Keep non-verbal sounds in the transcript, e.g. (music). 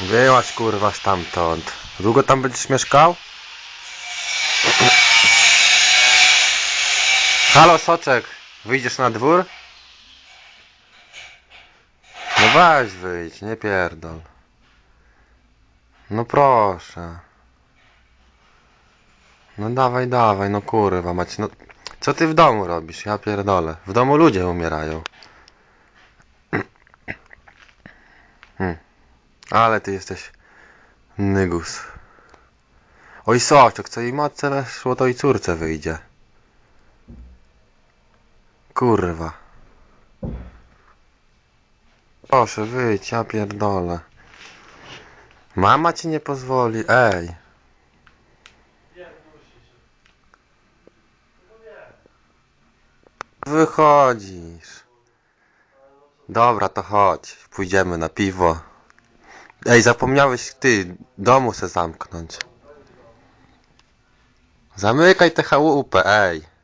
Wyłaź kurwa stamtąd. Długo tam będziesz mieszkał? Halo Soczek, wyjdziesz na dwór? No weź wyjdź, nie pierdol. No proszę. No dawaj, dawaj, no kurwa mać, no co ty w domu robisz? Ja pierdolę. W domu ludzie umierają. (clears throat) Hmm. Ale ty jesteś nygus. Oj soczek, co jej matce weszło, to i córce wyjdzie. Kurwa. Proszę wyjdź, ja pierdolę. Mama ci nie pozwoli, ej. Wychodzisz. Dobra, to chodź. Pójdziemy na piwo. Ej, zapomniałeś ty domu se zamknąć. Zamykaj tę chałupę, ej.